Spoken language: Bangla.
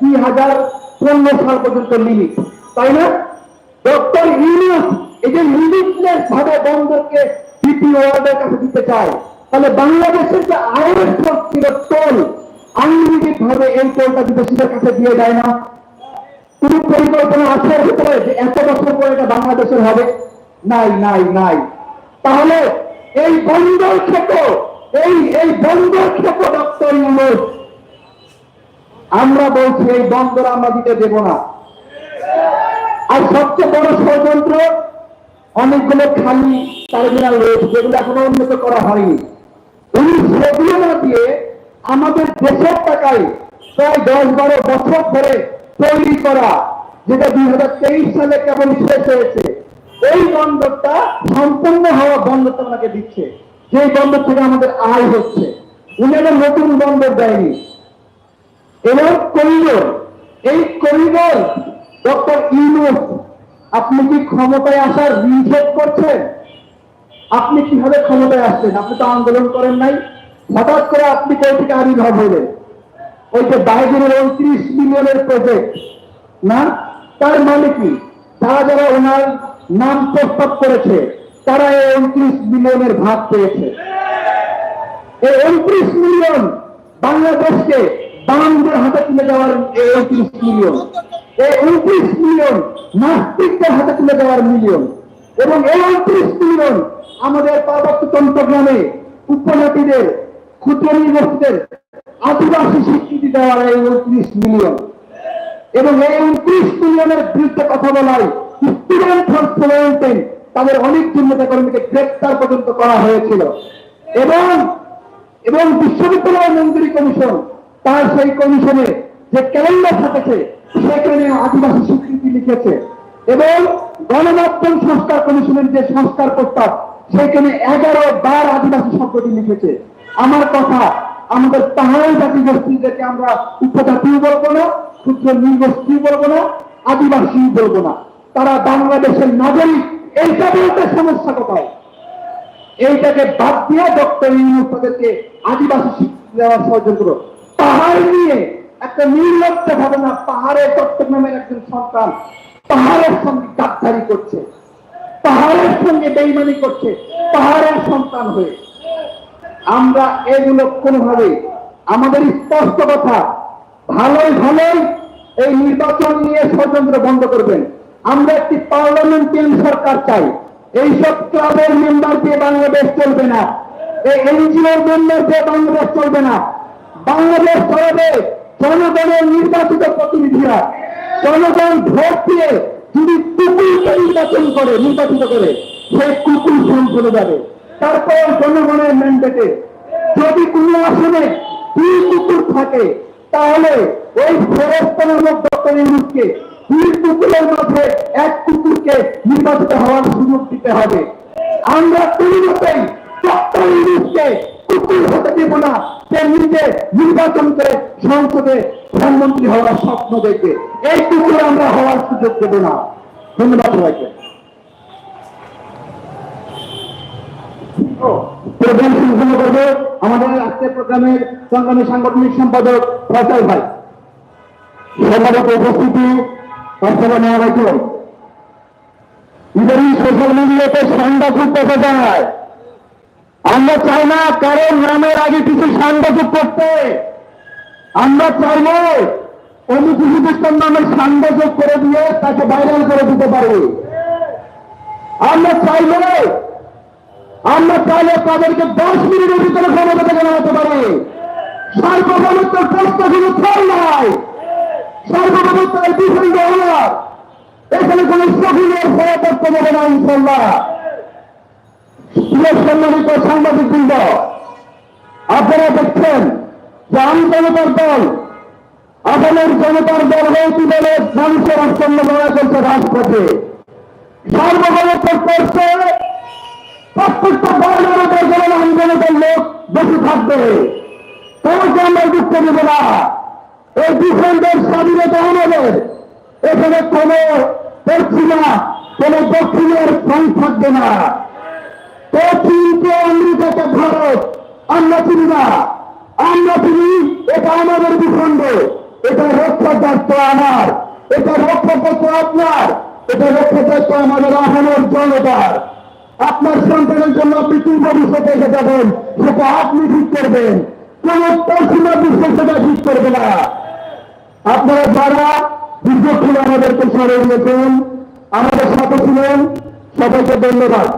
দুই হাজার পনেরো সাল পর্যন্ত লিমিট তাই না? ডক্টর ইউনুস এই যে লিমিটলেস ভাবে বন্দরকে ডিপি ওয়ার্ল্ডের কাছে দিতে চায়, তাহলে বাংলাদেশের যে আয়ের ছিল টোল আনলিমিটেড ভাবে এই টোলটা বিদেশিদের কাছে দিয়ে দেয় না। কোন পরিকল্পনা আছে ভিতরে যে এত বছর পরে এটা বাংলাদেশের হবে? নাই নাই নাই। তাহলে এই বন্দর ক্ষেত্র, এই এই বন্দর ক্ষেত্র ডক্টর ইউনুস আমরা বলছি, এই বন্দর আমরা দিতে দেব না। আর সবচেয়ে বড় ষড়যন্ত্র, অনেকগুলো খালি টার্মিনাল রয়েছে, যেগুলো এখনও উন্নত করা হয়নি। উনি সেগুলো না দিয়ে আমাদের দেশের টাকায় প্রায় দশ বারো বছর ধরে তৈরি করা, যেটা দুই হাজার তেইশ সালে কেবল শেষ হয়েছে, এই বন্দরটা সম্পূর্ণ হওয়া বন্দরটা ওনাকে দিচ্ছে। যে বন্দর থেকে আমাদের আয় হচ্ছে। উনি একটা নতুন বন্দর দেয়নি। এবং করিডোর। এই করিডোর, ডক্টর ইউনুস, আপনি কি ক্ষমতায় আসার নিষেধ করছেন? আপনি কীভাবে ক্ষমতায় আসছেন? আপনি তো আন্দোলন করেন নাই। হঠাৎ করে আপনি কই থেকে আবির্ভাব হলেন ওই যে বাইরের উনত্রিশ মিলিয়নের প্রজেক্ট না? তার মানে কি? যারা যারা ওনার নাম প্রস্তাব করেছে, তারা এই উনত্রিশ মিলিয়নের ভাগ পেয়েছে। এই উনত্রিশ মিলিয়ন বাংলাদেশকে বাংলাদেশের হাতে তুলে দেওয়ার উনত্রিশ মিলিয়ন, এই উনত্রিশ মিলিয়ন নাস্তিকদের হাতে তুলে দেওয়ার মিলিয়ন। এবং এই উনত্রিশ মিলিয়ন আমাদের পার্বত্য চট্টগ্রামে উপজাতিদের ক্ষুদ্র নির্বাচিতের আদিবাসী স্বীকৃতি দেওয়ার এই উনত্রিশ মিলিয়ন। এবং এই উনত্রিশ মিলিয়নের বিরুদ্ধে কথা বলায় স্টুডেন্ট ফর সেভেন্টিন তাদের অনেক দুর্নীতি কর্মীকে গ্রেপ্তার পর্যন্ত করা হয়েছিল। এবং এবং বিশ্ববিদ্যালয় মন্ত্রী কমিশন তার সেই কমিশনে যে ক্যালেন্ডার থাকেছে, সেখানে আদিবাসী স্বীকৃতি লিখেছে। এবং গণমাধ্যম সংস্কার কমিশনের যে সংস্কার প্রস্তাব, সেখানে এগারো বার আদিবাসী শব্দটি লিখেছে। আমার কথা, আমাদের পাহাড়ি জাতি গোষ্ঠীদেরকে আমরা উপজাতিও বলব না, ক্ষুদ্র নৃগোষ্ঠী বলব না, আদিবাসী বলব না। তারা বাংলাদেশের নাগরিক এইটা বলতে সমস্যা কোথায়? এইটাকে বাদ দিয়ে ডক্টর ইউনুস তাদেরকে আদিবাসী স্বীকৃতি দেওয়ার ষড়যন্ত্র পাহাড় নিয়ে একটা নির্লজ্জ ভাবনা পাহাড়ের চট্টগ্রামের একজন সন্তান পাহাড়ের সঙ্গে গাদ্দারি করছে। পাহাড়ের সঙ্গে বেইমানি করছে পাহাড়ের সন্তান হয়ে। আমরা এগুলো কোনোভাবে আমাদের স্পষ্ট কথা, ভালোই ভালোই এই নির্বাচন নিয়ে ষড়যন্ত্র বন্ধ করবেন। আমরা একটি পার্লামেন্টারি সরকার চাই। এইসব ক্লাবের মেম্বার দিয়ে বাংলাদেশ চলবে না। এই এনজিওর মেম্বার দিয়ে বাংলাদেশ চলবে না। বাংলাদেশ চলবে জনগণের নির্বাচিত প্রতিনিধিরা, জনগণ ভোট দিয়ে যদি কুকুরকে নির্বাচন করে, নির্বাচিত করে, সেই কুকুর ফোন চলে যাবে। তারপর জনগণের ম্যান্ডেটে যদি কোনো আসনে দুই কুকুর থাকে, তাহলে ওই ফেরস্ত নামক ডক্টর ইউনুসকে দুই কুকুরের মধ্যে এক কুকুরকে নির্বাচিত হওয়ার সুযোগ দিতে হবে। আমরা কোনোমতেই ডক্টর ইউনুসকে হতে না করে সংসদে প্রধানমন্ত্রী হওয়ার স্বপ্ন দেখবে এই কুকুর আমরা হওয়ার সুযোগ দেব না ধন্যবাদ সবাইকে আমাদের সাংগঠনিক সম্পাদক ভাই উপস্থিতি সোশ্যাল মিডিয়াতে সাংবাদিক দেখা যায়। আমরা চাই না কারণ নামের আগে কিছু সাংবাদিক করতে। আমরা চাইব অনুসূচিত ইসলাম নামের সাংবাদিক করে দিয়ে তাকে ভাইরাল করে দিতে পারি আমরা চাইব আমরা চাইলে তাদেরকে দশ মিনিটের ভিতরে ক্ষমতা থেকে নামাতে পারি সার্বভৌমত্বের প্রশ্ন কোনো ফল নাই সার্বভৌমত্বের বিষয় এখানে কোন শহীদের ফলাপত্র দেবে না ইনশাল্লাহ প্রিয় সম্মানিত সাংবাদিক বৃন্দ আপনারা দেখছেন যে আম জনতার দল আপনার জনতার দল হয়েছি বলে মানুষের আশ্চর্য লড়াই করছে রাজপথে। সার্বভৌমত্ব করছে না। আমাদের। এখানে দক্ষিণের ফ্রং থাকবে না। তো চীনকে আমেরিকাকে ভারত আমরা চিনি না আমরা চিনি এটা আমাদের ভূখণ্ড এটা দায়িত্ব আমার এটা রক্ষা করতে আপনার এটা রক্ষা দায়িত্ব আমাদের আহ্বানের জনতার আপনার সন্তানের জন্য আপনি কি ভবিষ্যতে এসে যাবেন সেটা আপনি ঠিক করবেন কোন পশ্চিমা বিশ্ব ঠিক করবে না আপনারা যারা দীর্ঘক্ষণ আমাদেরকে সরে দিয়েছেন আমাদের সাথে ছিলেন সবাইকে ধন্যবাদ